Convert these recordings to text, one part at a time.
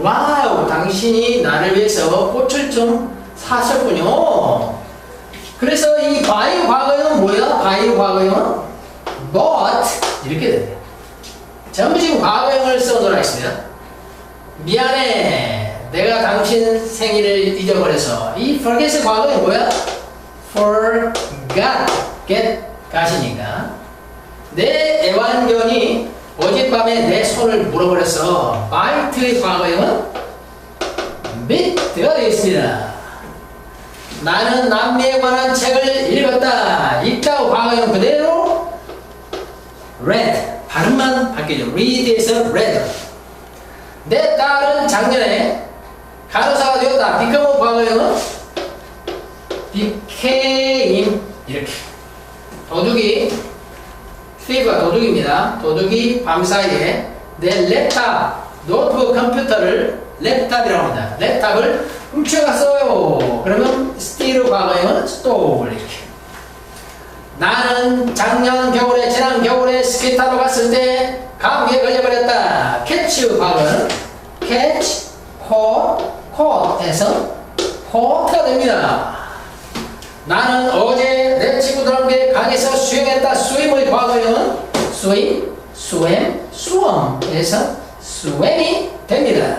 와우, 당신이 나를 위해서 꽃을 좀 사셨군요. 그래서 이 by 과거형은 뭐야? by 과거형은 but 이렇게 돼요. 전부 지금 과거형을 써놓으라 했습니다. 미안해. 내가 당신 생일을 잊어버려서 이 forget의 과거형이 뭐야? forgot. get 가시니까 내 애완견이 어젯 밤에 내 손을 물어버렸어. bite의 과거형은 bit가 되겠습니다. 나는 남미에 관한 책을 읽었다. 읽다고 과거형 그대로 read. 발음만 바뀌죠. read에서 read. 내 딸은 작년에 간호사가 되었다. become 과거형은 became 이렇게. 도둑이 thief가 도둑입니다. 도둑이 밤사이에 내 랩탑, 노트북 컴퓨터를 랩탑이라고 합니다. 랩탑을 훔쳐갔어요. 그러면 steal 과거형은 stole 이렇게. 나는 작년 겨울에 지난 겨울에 스키 타러 갔을 때 감기에 걸려버렸다. catch 과거는 catch, caught, caught에서 caught가 됩니다. 나는 어제 내 친구들과 함께 강에서 수영했다. swim의 과거형은 swim, swam, swam에서 swam이 됩니다.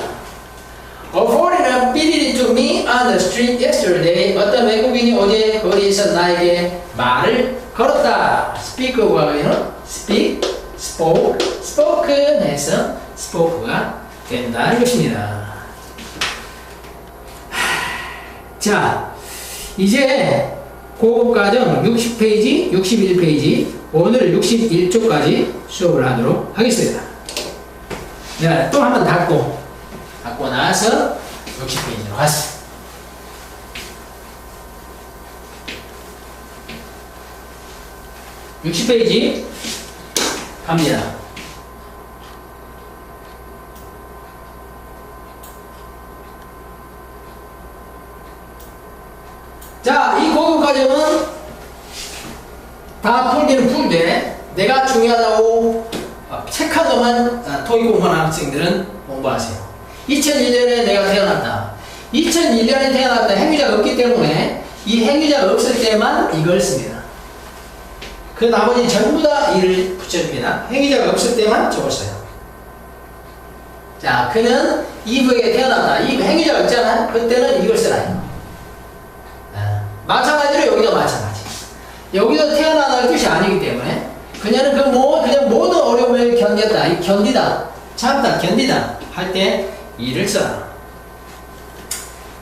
A foreigner beat it to me on the street yesterday. 어떤 외국인이 어제 거리에서 나에게 말을 걸었다. speak 과거에는 speak, spoke, spoken 해서 spoke가 된다는 것입니다. 자, 이제 고급과정 60페이지, 61페이지, 오늘 61쪽까지 수업을 하도록 하겠습니다. 네, 또 한 번 닫고 받고 나서 60페이지로 갔어. 육십 페이지 갑니다. 자, 과정은 다 풀기는 풀되 내가 중요하다고 것만 아, 토익 공부하는 학생들은 공부하세요. 2001년에 내가 태어났다. 2001년에 태어났다. 행위자가 없기 때문에 이 행위자가 없을 때만 이걸 씁니다. 그 나머지 전부 다 이를 붙여줍니다. 행위자가 없을 때만 저걸 써요. 자, 그는 이브에게 태어났다. 이 행위자가 없잖아. 그때는 이걸 쓰라. 여기도 태어나는 뜻이 아니기 때문에 그녀는 그 모, 그냥 모든 어려움을 견뎠다. 이 견디다, 참다, 견디다 할 때 이를 써라.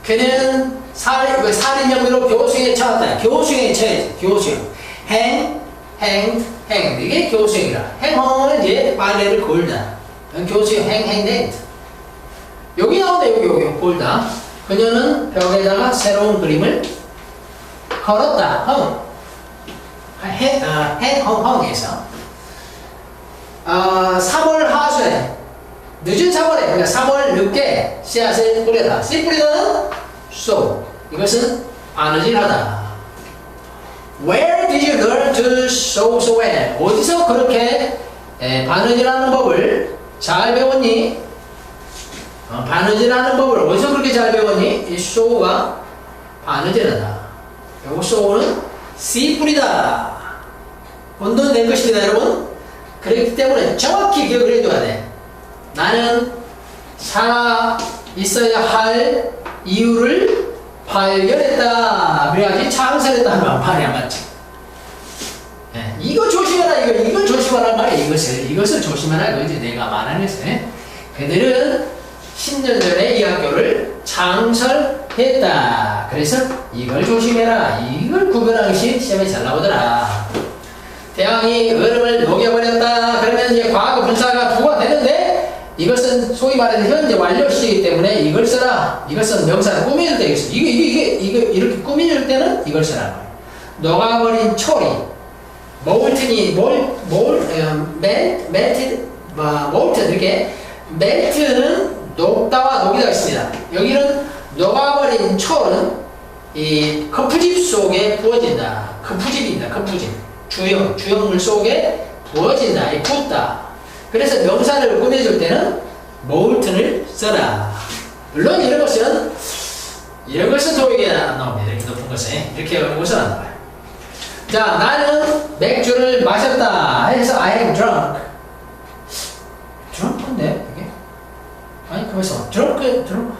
그는 살, 그 살인 혐의로 교수에 처했다. 교수에 처했지. 교수형. 행, 행, 행. 이게 교수형이라. 행홍은 이제 빨래를 골다. 교수형, 행, 행, 행. 여기 나온다, 여기, 여기, 골다. 그녀는 벽에다가 새로운 그림을 걸었다. 헝. 해, 어, 해헝헝에서 어, 3월 하순에 늦은 3월에 그러니까 3월 늦게 씨앗을 뿌려다. 씨 뿌리는 sow. 이것은 바느질하다. Where did you learn to sow so well? 어디서 그렇게 에, 바느질하는 법을 잘 배웠니? 어, 바느질하는 법을 어디서 그렇게 잘 배웠니? 이 sow가 바느질하다. 요거 sow는 씨 뿌리다. 본돈 낸 것입니다, 여러분. 그렇기 때문에 정확히 기억을 해줘야 돼. 나는 살아 있어야 할 이유를 발견했다. 그래야지 창설했다 하면 말이 안 맞지. 예, 이거 조심해라, 이거, 이거 조심하란 말이야, 이것을. 이것을 조심하라, 그지 내가 것을. 예? 그들은 10년 전에 이 학교를 창설했다. 그래서 이걸 조심해라. 이걸 구별하는 것이 시험에 잘 나오더라. 태양이 얼음을 녹여버렸다. 그러면 이제 과거 분사가 부가 되는데 이것은 소위 말해서 현재 완료 시이기 때문에 이걸 써라. 이것은 명사를 꾸며줄 때 이게 이게 이게 이게 이렇게 꾸며줄 때는 이걸 써라. 녹아버린 초리, 몰튼이 몰몰멜 멜트 몰트 이렇게 멜트는 녹다와 녹이다 있습니다. 여기는 녹아버린 초는 이 커프집 속에 부어진다. 커프집입니다. 커프집. 주형, 주형물 속에 부어진다. 이 붓다. 그래서 명사를 꾸며줄 때는 몰튼을 써라. 물론 이런 것은 이런 것은 안 나옵니다. 이렇게 높은 것에 이렇게 어려운 것은 안 나와요. 자, 나는 맥주를 마셨다 해서 I am drunk. drunk인데 이게? 아니 가만있어. drunk, drunk.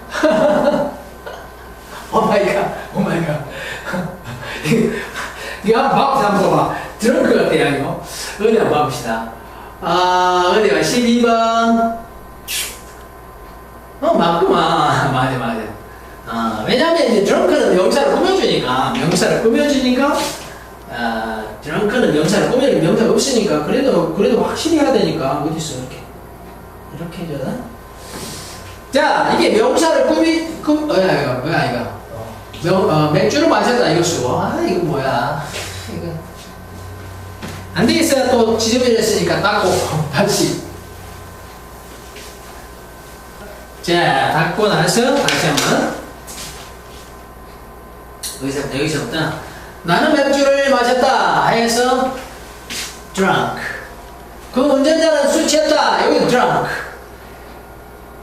오 마이 갓, 오 마이 갓. 이거 한 같아요, 이거. 어디 한번 봐봅시다. 아, 어디가 12번. 어, 맞구만. 맞아, 맞아. 아, 왜냐면 이제 drunk는 명사를 꾸며주니까, 명사를 꾸며주니까, 아, drunk는 명사를 꾸며줄 명사가 없으니까, 그래도, 그래도 확실히 해야 되니까, 어딨어, 이렇게. 이렇게 해줘야 자, 이게 명사를 꾸미, 꾸, 어, 야, 이거, 뭐야, 이거. 어, 명, 어, 맥주를 마셨다, 이거 쓰고. 아, 이거 뭐야. 안 되겠어요. 또 지저분했으니까 닦고, 다시. 자, 닦고 나서 다시 한번. 여기서부터, 여기서부터. 나는 맥주를 마셨다 해서 drunk. 그 운전자는 술 취했다. 여기 drunk.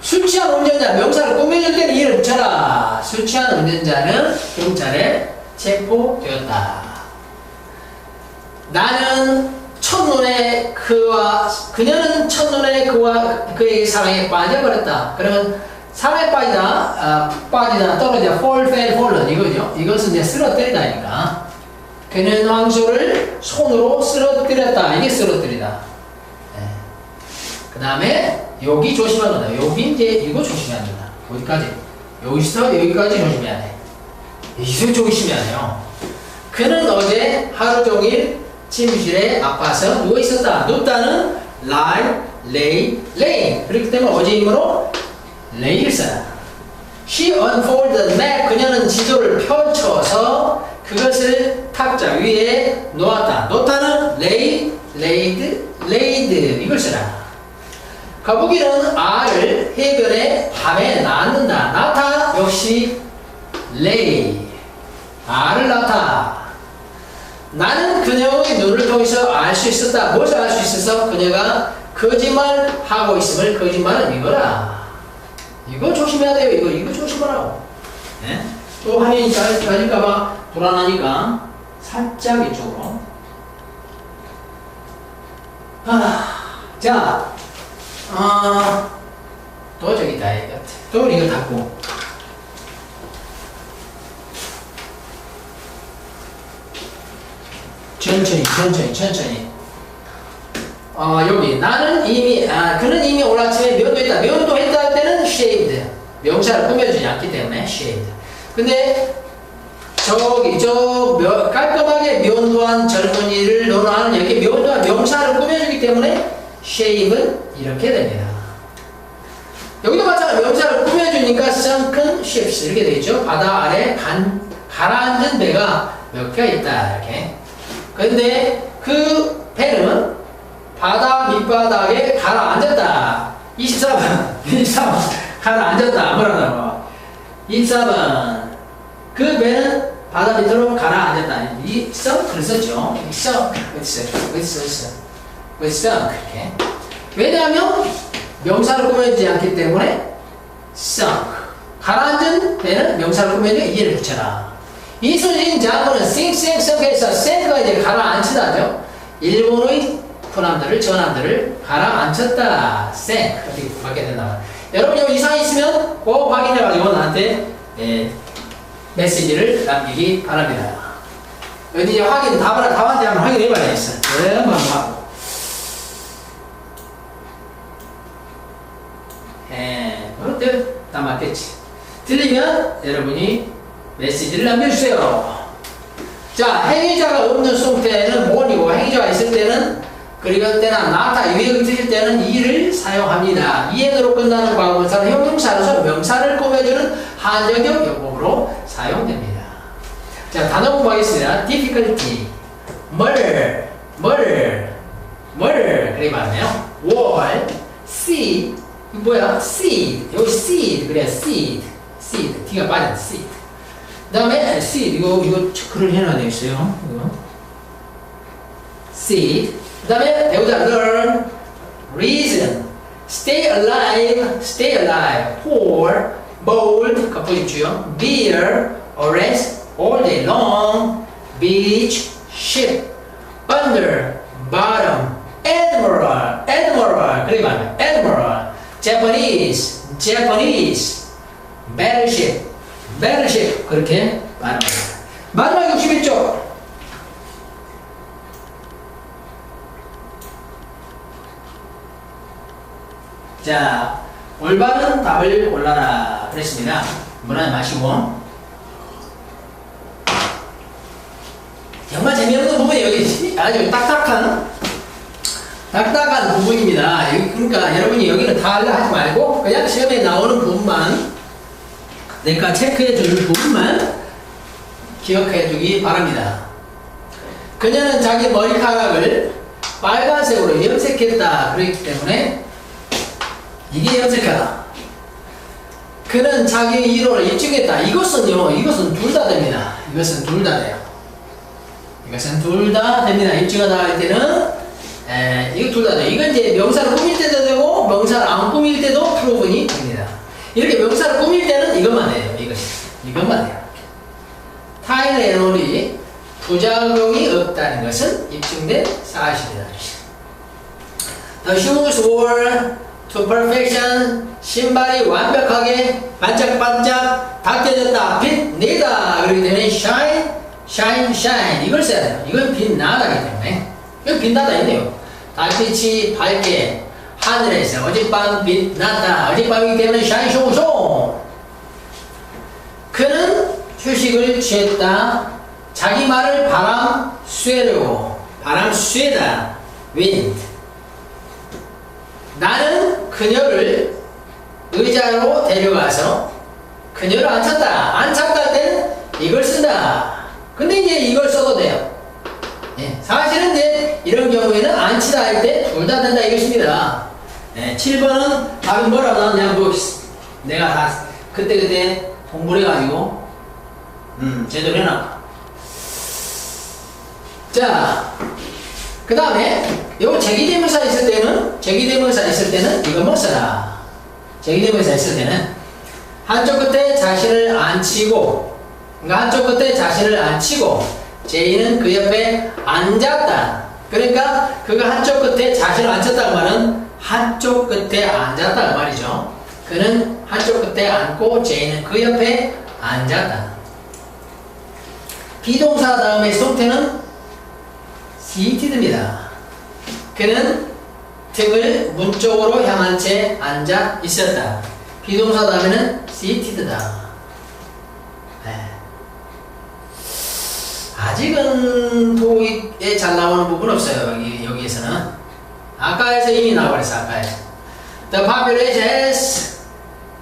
술 취한 운전자 명사를 꾸며줄 때는 이를 붙여라. 술 취한 운전자는 경찰에 체포되었다. 나는 첫눈에 그와 그녀는 첫눈에 그와 그의 사랑에 빠져버렸다. 그러면 사랑에 빠지다, 아, 푹 빠지다, 떨어지다, fall, fell, fallen 이거죠. 이것은 이제 쓰러뜨리다니까. 그는 왕소를 손으로 쓰러뜨렸다. 이게 쓰러뜨리다. 그 다음에 여기 조심해야 된다. 여기 이제 이거 조심해야 된다. 어디까지? 여기서 여기까지 조심해야 돼. 여기서 조심해야 돼요. 그는 어제 하루 종일 침실에 아파서 누워 있었다. 눕다는 lie, lay, lay. 그렇기 때문에 어제이므로 lay를 써야 She unfolded the map. 그녀는 지도를 펼쳐서 그것을 탁자 위에 놓았다. 놓다는 lay, laid, laid. 이걸 쓰라. 거북이는 알을 해변에 밤에 낳는다. 낳다 역시 lay. 알을 낳다. 나는 그녀의 눈을 통해서 알 수 있었다. 무엇을 알 수 있어서 그녀가 거짓말 하고 있음을 거짓말을 믿어라. 이거 조심해야 돼요. 이거 이거 조심하라고. 네? 또 화면이 잘 가질까봐 불안하니까 살짝 이쪽으로. 아, 자, 아, 또 저기 다 이거. 또 이거 닫고. 천천히, 천천히, 천천히. 어, 여기 나는 이미 아 그는 이미 오늘 아침에 면도했다. 면도했다 할 때는 shaved. 명사를 꾸며주지 않기 때문에 shaved. 근데 저기 저 며, 깔끔하게 면도한 젊은이를 너는 여기 면도한 명사를 꾸며주기 때문에 shave은 이렇게 됩니다. 여기도 마찬가지 명사를 꾸며주니까 sunken ships 이렇게 되겠죠. 바다 아래 간, 가라앉은 배가 몇 개가 있다 이렇게. 근데 그 배는 바다 밑바닥에 가라앉았다. 24번, 24번 가라앉았다. 뭐라고? 24번 그 배는 바다 밑으로 가라앉았다. 이 썬크를 썼죠. 있어? 어디 있어? 왜 썬크 이렇게? 왜냐하면 명사를 꾸며주지 않기 때문에 sunk 가라앉은 배는 명사를 꾸며주고 이해를 붙여라. 이순신 장군은 싱싱성에서 sen크가 이제 가라앉히다죠. 일본의 후남들을 전함들을 가라앉혔다. sink 어떻게 받게 된다. 여러분 여기 이상이 있으면 꼭 확인해가지고 나한테 예, 메시지를 남기기 바랍니다. 어디 이제 확인 답을 답한테 한번 확인해봐야 겠어. 네, 한번 하고. 예, 그것들 다 맞겠지. 틀리면 여러분이 메시지를 남겨주세요. 자, 행위자가 없는 수동태는 뭐이고 행위자가 있을 때는 그리고 때나 나타 유형이 틀릴 때는 이를 사용합니다. 이행으로 끝나는 과거분사는 형용사로서 명사를 꾸며주는 한정적 용법으로 사용됩니다. 자, 단어 공부하겠습니다. difficulty, 뭘, 그렇게 말하네요. wall, seed, 뭐야? seed, 여기 seed, 그래, seed, seed, T가 빠진 seed. 그 다음에 seed, 이거, 이거 체크를 해놔야 되겠어요. 이거. seed. 그 다음에 배우자 learn, reason, stay alive, stay alive, pour, bold 갑부입주요 beer orange all day long beach ship under bottom admiral admiral 그렇게 말해요 admiral Japanese Japanese battleship Battleship 그렇게 말합니다 마지막 61쪽 자, 올바른 답을 골라라 그랬습니다. 물한 마시고. 정말 재미없는 부분이 여기 있- 아주 딱딱한 딱딱한 부분입니다. 그러니까 여러분이 여기는 다 하려 하지 말고 그냥 시험에 나오는 부분만 내가 체크해 줄 부분만 기억해 두기 바랍니다. 그녀는 자기 머리카락을 빨간색으로 염색했다 그랬기 때문에 이게 염색하다. 그는 자기 이론을 입증했다. 이것은요, 이것은 둘 다 됩니다. 이것은 둘 다 돼요. 이것은 둘 다 됩니다. 입증하다 할 때는, 에, 이거 둘 다 돼요. 이건 이제 명사를 꾸밀 때도 되고, 명사를 안 꾸밀 때도 프로분이 됩니다. 이렇게 명사를 꾸밀 때는 이것만 해요. 이것 이것만 해요. 에너리 부작용이 없다는 것은 입증된 사실이다. The shoes were 신발이 완벽하게 반짝반짝 닦여졌다. 빛내다 그렇기 때문에 shine shine shine. 이걸 써야 돼요. 이건 빛나다기 때문에. 이건 빛나다 있네요. 달빛이 밝게 하늘에서 어젯밤 빛났다 어젯밤이기 때문에 쇼쇼 그는 휴식을 취했다 자기 말을 바람 쐬려고 바람 쐬다 wind 나는 그녀를 의자로 데려가서 그녀를 앉혔다. 앉혔다 할 때는 이걸 쓴다. 근데 이제 이걸 써도 돼요. 예, 사실은 이제 이런 경우에는 앉히다 할 때 둘 다 된다 이것입니다. 예, 7번은 답이 뭐라고 나왔냐 뭐 내가 다 그때그때 공부를 해가지고 음 제대로 해놔. 자, 그 다음에 요 제기대명사 있을 때는 제기대명사 있을 때는 이거 뭐 써라? 제기대명사 있을 때는 한쪽 끝에 자신을 앉히고 그러니까 한쪽 끝에 자신을 앉히고 제이는 그 옆에 앉았다. 그러니까 그가 한쪽 끝에 자신을 앉혔다는 말은 한쪽 끝에 앉았다는 말이죠 그는 한쪽 끝에 앉고 제이는 그 옆에 앉았다 비동사 다음에 성태는 seated입니다 그는 등을 문 쪽으로 향한 채 앉아 있었다. 비동사 다음에는 seated다. 네. 아직은 토익에 잘 나오는 부분 없어요. 여기, 여기에서는. 아까에서 이미 나와버렸어, 아까에서. The population has,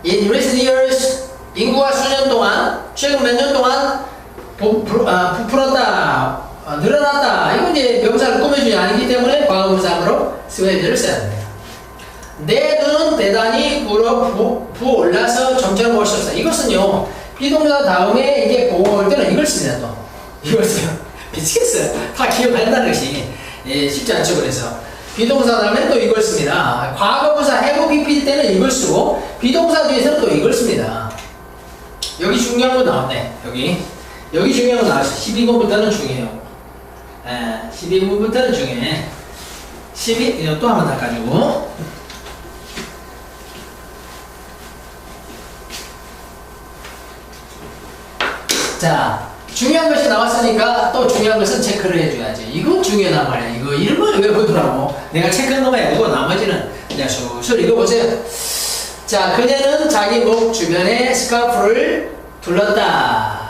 in recent years, 인구가 수년 동안, 최근 몇 년 동안 아, 부풀었다. 어, 늘어났다. 이건 이제 명사를 꾸며주지 아니기 때문에 과거분사으로 스웨드를 써야 됩니다. 내 눈은 대단히 불어 부, 부올라서 점점 없어. 이것은요, 비동사 다음에 이제 보올 때는 이걸 씁니다, 또. 이걸 써요. 미치겠어요. 다 기억한다는 것이. 예, 쉽지 않죠, 그래서. 비동사 다음에 또 이걸 씁니다. 과거분사 have 때는 이걸 쓰고, 비동사 뒤에서는 또 이걸 씁니다. 여기 중요한 거 나왔네, 여기. 여기 중요한 거 나왔어. 12번부터는 중요해요. 에, 12부분부터는 중에 12, 이거 또한번 닦아주고 자 중요한 것이 나왔으니까 또 중요한 것은 체크를 해줘야지. 이건 중요하단 말이야. 이거 이런 걸 외워보더라고? 내가 체크한 것만 해두고 나머지는 그냥 술술 읽어보세요. 자 그녀는 자기 목 주변에 스카프를 둘렀다.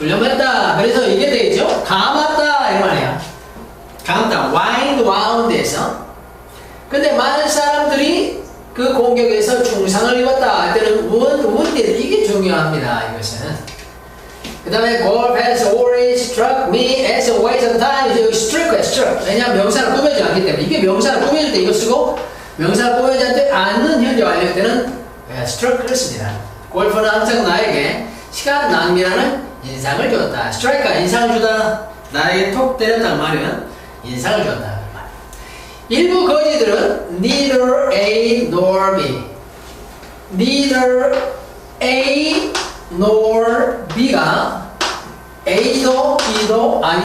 둘러맸다. 그래서 이게 되겠죠? 감았다. 이 말이야. 감다. 와인드 와운드에서. 근데 많은 사람들이 그 공격에서 중상을 입었다. 할 때는 원, 원딜 이게 중요합니다. 이것은 그 다음에 golf has always struck me as a waste of time. 여기 struck, struck 왜냐하면 명사를 꾸며지 않기 때문에. 이게 명사를 꾸며줄 때 이거 쓰고 명사를 꾸며지 않는 현재 완료할 때는 struck를 씁니다. 골프는 항상 나에게 시간 낭비라는 인상을 줬다. 스트라이크가 인상을 주다. 나에게 톡 때렸단 말이면 인상을 줬다. 일부 거지들은 neither A nor B. Neither A nor B가 A도 B도 아니